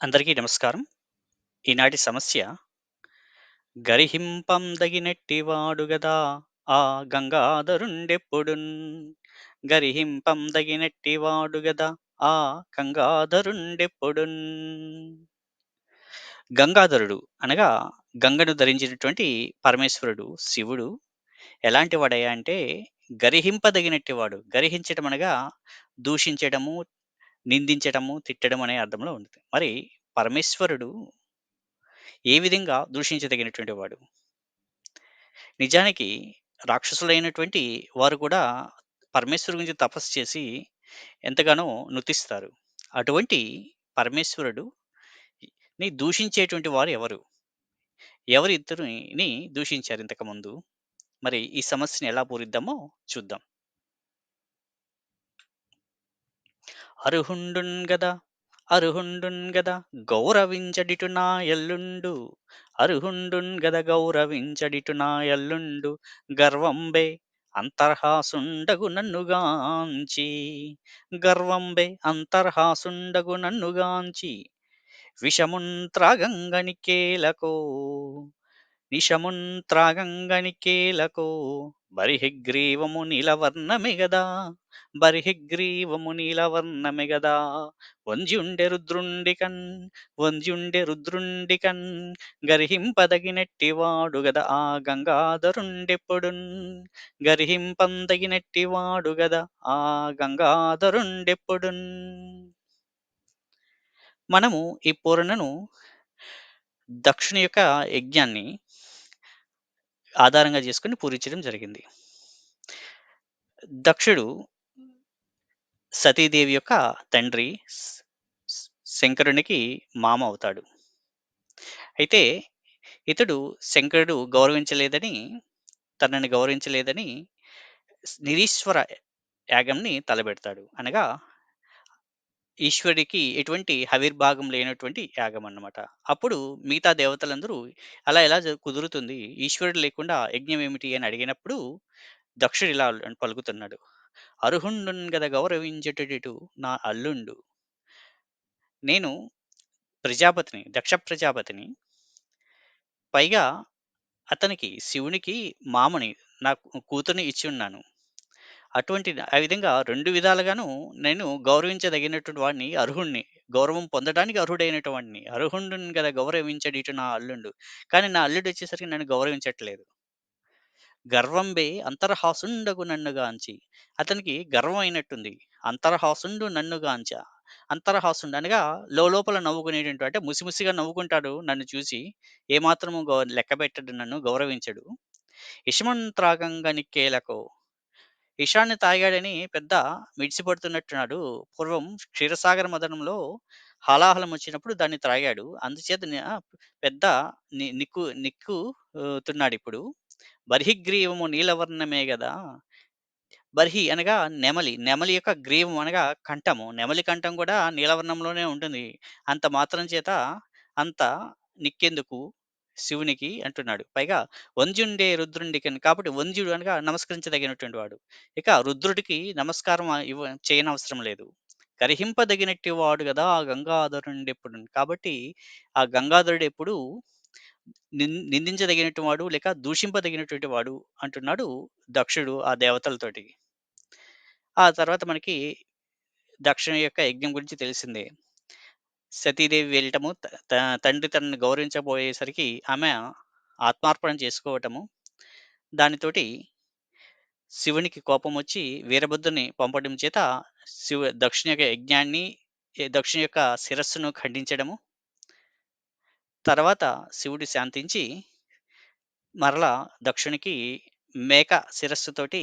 అందరికీ నమస్కారం. ఈనాటి సమస్య గరిహింపందగినెట్టివాడు గదా! ఆ గంగాధరుండెప్పుడున్. గరిహింపందగినెట్టివాడు గదా! ఆ గంగాధరుండెప్పుడున్. గంగాధరుడు అనగా గంగను ధరించినటువంటి పరమేశ్వరుడు శివుడు ఎలాంటి వాడయ్యా అంటే గరిహింపదగినట్టివాడు. గరిహించడం అనగా దూషించడము, నిందించడము, తిట్టడం అనే అర్థంలో ఉంది. మరి పరమేశ్వరుడు ఏ విధంగా దూషించదగినటువంటి వాడు? నిజానికి రాక్షసులైనటువంటి వారు కూడా పరమేశ్వరు గురించి తపస్సు చేసి ఎంతగానో నృతిస్తారు అటువంటి పరమేశ్వరుడు ని దూషించేటువంటి వారు ఎవరు? ఎవరిద్దరిని దూషించారు ఇంతకుముందు? మరి ఈ సమస్యని ఎలా పూరిద్దామో చూద్దాం. అర్హుండున్ గదా! అర్హుండున్ గద గౌరవించడిటు నా ఎల్లుండు. అర్హుండున్ గద గౌరవించడిటు నా ఎల్లుండు. గర్వంబే అంతర్హాసుండగు నన్నుగాంచి. గర్వంబే అంతర్హాసుండగు నన్నుగాంచి. విషమున్ త్రాగంగనికేలకో నిశమున్ త్రాగంగనికేలకో బరిహిగ్రీవము నీలవర్ణమె గదా! బరిహిగ్రీవము నీలవర్ణమె గదా! వంజ్యుండె రుద్రుండికన్ వంజ్యుండె రుద్రుండికన్ గరిహింపదగినెట్టివాడు గద ఆ గంగాధరుండెప్పుడున్. గరిహింపందగినెట్టివాడు గద ఆ గంగాధరుండెప్పుడున్. మనము ఈ పూరణను దక్షిణ యొక్క యజ్ఞాన్ని ఆధారంగా చేసుకొని పూరించడం జరిగింది. దక్షుడు సతీదేవి యొక్క తండ్రి శంకరునికి మామ అవుతాడు. అయితే ఇతడు శంకరుడు గౌరవించలేదని తనని గౌరవించలేదని నిరీశ్వర యాగంని తలపెడతాడు. అనగా ఈశ్వరుడికి ఎటువంటి హవిర్భాగం లేనటువంటి యాగం అన్నమాట. అప్పుడు మిగతా దేవతలందరూ అలా ఎలా కుదురుతుంది? ఈశ్వరుడు లేకుండా యజ్ఞం ఏమిటి అని అడిగినప్పుడు దక్షుడు ఇలా పలుకుతున్నాడు. అర్హుండున్ గద గౌరవించెటడిటు నా అల్లుండు. నేను ప్రజాపతిని, దక్ష ప్రజాపతిని. పైగా అతనికి శివునికి మామని నా కూతుర్ని ఇచ్చున్నాను. అటువంటి ఆ విధంగా 2 విధాలుగాను నేను గౌరవించదగినటువంటి వాడిని, అర్హుడిని. గౌరవం పొందడానికి అర్హుడైనటు వాడిని. అర్హుండున్ గద గౌరవించడిటు నా అల్లుండు. కానీ నా అల్లుడొచ్చేసరికి నన్ను గౌరవించట్లేదు. గర్వంబే అంతర్హాసుండగు నన్నుగాంచి. అతనికి గర్వం అయినట్టుంది. అంతర్హాసుండు నన్నుగాంచ. అంతర్హాసుండు అనగా లోలోపల నవ్వుకునేటువంటి అంటే ముసిముసిగా నవ్వుకుంటాడు నన్ను చూసి. ఏమాత్రము గౌ లెక్కబెట్టడు నన్ను, గౌరవించడు. ఇషమంత్రాగంగనికేలకో ఇషాన్ని తాగాడని పెద్ద మిడిసిపడుతున్నట్టున్నాడు. పూర్వం క్షీరసాగర మదనంలో హలాహలం వచ్చినప్పుడు దాన్ని త్రాగాడు. అందుచేత పెద్ద ని నిక్కు నిక్కు తున్నాడు ఇప్పుడు బర్హిగ్రీవము నీలవర్ణమే గదా! బర్హి అనగా నెమలి. నెమలి యొక్క గ్రీవం అనగా కంఠము. నెమలి కంఠం కూడా నీలవర్ణంలోనే ఉంటుంది. అంత మాత్రం చేత అంత నిక్కెందుకు శివునికి అంటున్నాడు. పైగా వంజ్యుండే రుద్రుండికన్ కాబట్టి వంజుడు అనగా నమస్కరించదగినటువంటి వాడు. ఇక రుద్రుడికి నమస్కారం ఆహ్, ఇవ్వ చేయనవసరం లేదు. గర్హింపదగినట్టి వాడు గదా! ఆ గంగాధరుండెప్పుడున్. కాబట్టి ఆ గంగాధరుడు ఎప్పుడు నిన్ నిందించదగినటు వాడు లేక దూషింపదగినటువంటి వాడు అంటున్నాడు దక్షుడు ఆ దేవతలతోటి. ఆ తర్వాత మనకి దక్షుని యొక్క యజ్ఞం గురించి తెలిసిందే. సతీదేవి వెళ్ళటము, త త తండ్రి తనని గౌరవించబోయేసరికి ఆమె ఆత్మార్పణ చేసుకోవటము. దానితోటి శివునికి కోపమొచ్చి వీరభద్రుని పంపడం చేత శివ దక్షుని యొక్క యజ్ఞాన్ని, దక్షిణ దక్షుని యొక్క శిరస్సును ఖండించడము. తర్వాత శివుడు శాంతించి మరలా దక్షునికి మేక శిరస్సుతోటి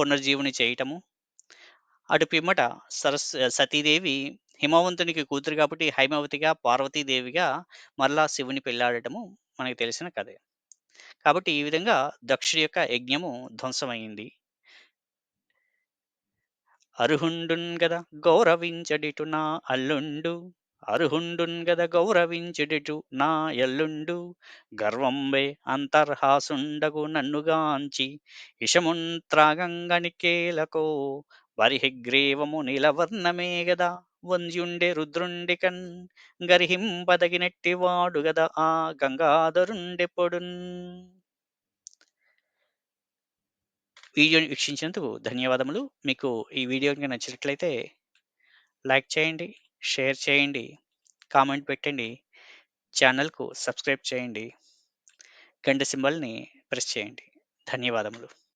పునర్జీవుని చేయటము. అటు పిమ్మట సరస్ సతీదేవి హిమవంతునికి కూతురు కాబట్టి హైమవతిగా, పార్వతీదేవిగా మరలా శివుని పెళ్ళాడటము మనకు తెలిసిన కథే. కాబట్టి ఈ విధంగా దక్షుడి యొక్క యజ్ఞము ధ్వంసమైంది అర్హుండున్ గదా గౌరవించడిటు నా అల్లుండు. అర్హుండున్ గద గౌరవించెడిటు నా ఎల్లుండు. గర్వంబే అంతర్హాసుండగు నన్నుగాంచి. ఇషమున్ త్రాగంగనికేలకో బరిహిగ్రీవము నీలవర్ణమే గదా! వంద్యుండె రుద్రుండికన్ గర్హింపదగినట్టి వాడు గదా ఆ గంగాధరుండెప్పుడున్ వీడియోని వీక్షించినందుకు ధన్యవాదములు మీకు ఈ వీడియో కనుక నచ్చినట్లయితే లైక్ చేయండి షేర్ చేయండి కామెంట్ పెట్టండి ఛానల్కు సబ్స్క్రైబ్ చేయండి గంట సింబల్ని ప్రెస్ చేయండి. ధన్యవాదములు.